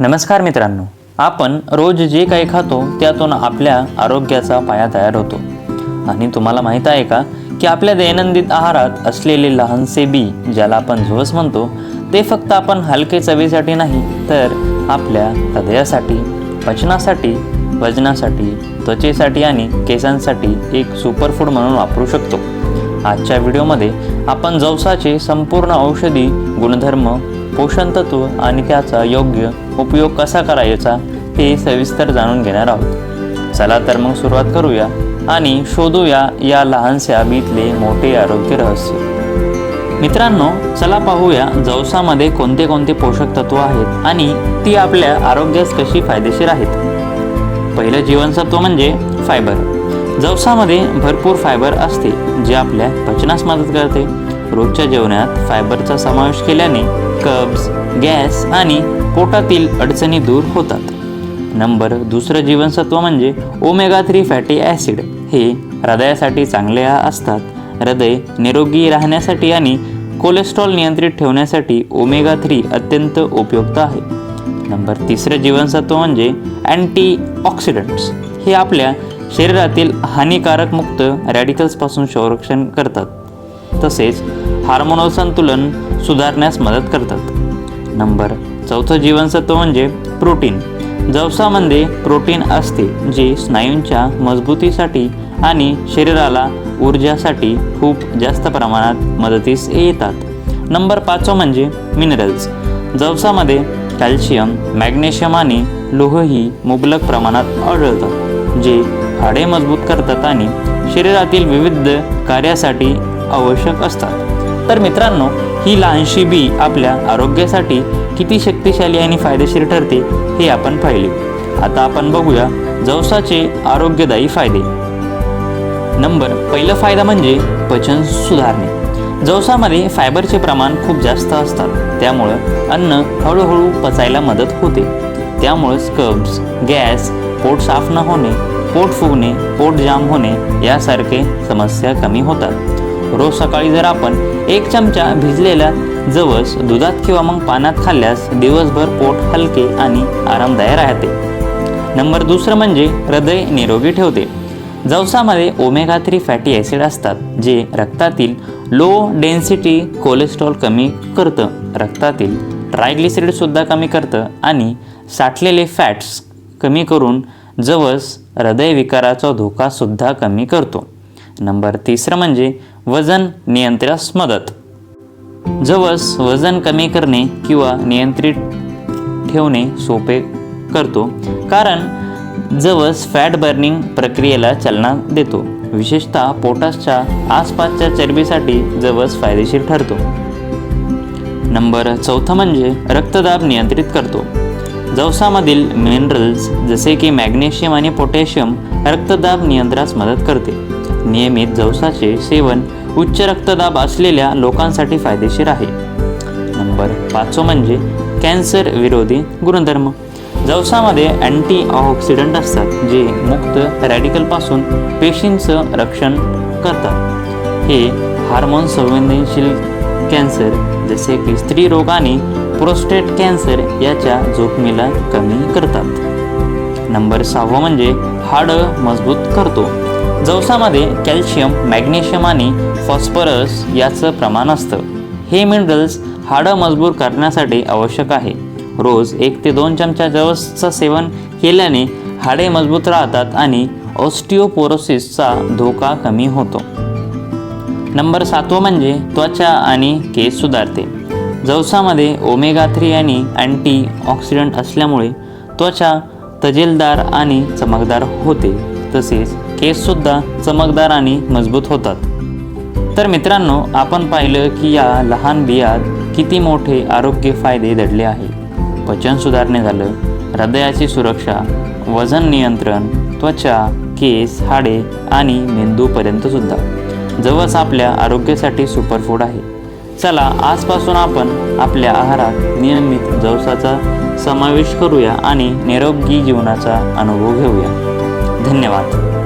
नमस्कार मित्रांनो आपण रोज जे काही खातो त्यातून आपल्या आरोग्याचा पाया तयार होतो. आणि तुम्हाला माहीत आहे का की आपल्या दैनंदिन आहारात असलेले लहानसे बी ज्याला आपण झोस म्हणतो ते फक्त आपण हलके चवीसाठी नाही तर आपल्या हृदयासाठी पचनासाठी वजनासाठी त्वचेसाठी आणि केसांसाठी एक सुपरफूड म्हणून वापरू शकतो. आजच्या व्हिडिओमध्ये आपण जवसाचे संपूर्ण औषधी गुणधर्म पोषण तत्व आणि त्याचा योग्य उपयोग कसा करायचा हे सविस्तर जाणून घेणार आहोत. चला तर मग सुरुवात करूया आणि शोधूया या लहानशा बीतले मोठे आरोग्य रहस्य. मित्रांनो चला पाहूया जवसामध्ये कोणते कोणते पोषक तत्व आहेत आणि ती आपल्या आरोग्यास कशी फायदेशीर आहेत. पहिलं जीवनसत्व म्हणजे फायबर. जवसामध्ये भरपूर फायबर असते जे आपल्या पचनास मदत करते. रोजच्या जेवणात फायबरचा समावेश केल्याने कब्ज गॅस आणि पोटातील अडचणी दूर होतात. नंबर दुसरं जीवनसत्व म्हणजे ओमेगा थ्री फॅटी ॲसिड हे हृदयासाठी चांगले असतात. हृदय निरोगी राहण्यासाठी आणि कोलेस्ट्रॉल नियंत्रित ठेवण्यासाठी ओमेगा थ्री अत्यंत उपयुक्त आहे. नंबर तिसरं जीवनसत्व म्हणजे अँटी ऑक्सिडंट्स हे आपल्या शरीरातील हानिकारक मुक्त रॅडिकल्सपासून संरक्षण करतात. तसेच हार्मोनल संतुलन सुधारण्यास मदत करतात. नंबर चौथं जीवनसत्व म्हणजे प्रोटीन. जवसामध्ये प्रोटीन असते जे स्नायूंच्या मजबूतीसाठी आणि शरीराला ऊर्जासाठी खूप जास्त प्रमाणात मदतीस येतात. नंबर पाचवं म्हणजे मिनरल्स जवसामध्ये कॅल्शियम मॅग्नेशियम आणि लोहही मुबलक प्रमाणात आढळतात जे हाडे मजबूत करतात आणि शरीरातील विविध कार्यासाठी आवश्यक असतात. तर मित्रांनो ही लहानशी बी आपल्या आरोग्यासाठी किती शक्तिशाली आणि फायदेशीर ठरते हे आपण पाहिले. आता आपण बघूया जवसाचे आरोग्यदायी फायदे. नंबर पहिला फायदा म्हणजे पचन सुधारणे. जवसामध्ये फायबरचे प्रमाण खूप जास्त असतात त्यामुळं अन्न हळूहळू पचायला मदत होते. त्यामुळे स्कब्स गॅस पोट साफ न होणे पोट फुगणे पोट जाम होणे यासारखे समस्या कमी होतात. रोज सकाळी जर आपण एक चमचा भिजलेला जवस दुधात किंवा मग पाण्यात खाल्ल्यास दिवसभर पोट हलके आणि आरामदायक राहते. नंबर दुसरं म्हणजे हृदय निरोगी ठेवते. जवसामध्ये ओमेगा थ्री फॅटी ॲसिड असतात जे रक्तातील लो डेन्सिटी कोलेस्ट्रॉल कमी करतं. रक्तातील ट्रायग्लिसरीडसुद्धा कमी करतं आणि साठलेले फॅट्स कमी करून जवस हृदयविकाराचा धोकासुद्धा कमी करतो. नंबर तिसरं म्हणजे वजन नियंत्रणास मदत. जवस वजन कमी करणे किंवा नियंत्रित ठेवणे सोपे करतो कारण जवस फॅट बर्निंग प्रक्रियेला चालना देतो. विशेषतः पोटासच्या आसपासच्या चरबीसाठी जवस फायदेशीर ठरतो. नंबर चौथं म्हणजे रक्तदाब नियंत्रित करतो. जवसामधील मिनरल्स जसे की मॅग्नेशियम आणि पोटॅशियम रक्तदाब नियंत्रणास मदत करते. नियमित जवसाचे सेवन उच्च रक्तदाब असलेल्या लोकांसाठी फायदेशीर आहे. नंबर पाचवं म्हणजे कॅन्सर विरोधी गुणधर्म. जवसामध्ये अँटी ऑक्सिडंट असतात जे मुक्त रॅडिकलपासून पेशींचं रक्षण करतात. हे हार्मोन संवेदनशील कॅन्सर जसे की स्त्रीरोग आणि प्रोस्टेट कॅन्सर याच्या जोखमीला कमी करतात. नंबर सहावं म्हणजे हाडं मजबूत करतो. जवसामध्ये कॅल्शियम मॅग्नेशियम आणि फॉस्फरस याचं प्रमाण असतं. हे मिनरल्स हाडं मजबूत करण्यासाठी आवश्यक आहे. रोज एक ते दोन चमचा जवसचं सेवन केल्याने हाडे मजबूत राहतात आणि ऑस्टिओपोरोसिसचा धोका कमी होतो. नंबर सातवं म्हणजे त्वचा आणि केस सुधारते. जवसामध्ये ओमेगा थ्री आणि अँटी ऑक्सिडंट असल्यामुळे त्वचा तजेलदार आणि चमकदार होते. तसेच केससुद्धा चमकदार आणि मजबूत होतात. तर मित्रांनो आपण पाहिलं की या लहान बियात किती मोठे आरोग्य फायदे दडले आहे. पचन सुधारणे झालं हृदयाची सुरक्षा वजन नियंत्रण त्वचा केस हाडे आणि मेंदूपर्यंतसुद्धा जवळच जवस आपल्या आरोग्यासाठी सुपरफूड आहे. चला आजपासून आपण आपल्या आहारात नियमित जवसाचा समावेश करूया आणि निरोगी जीवनाचा अनुभव घेऊया. धन्यवाद.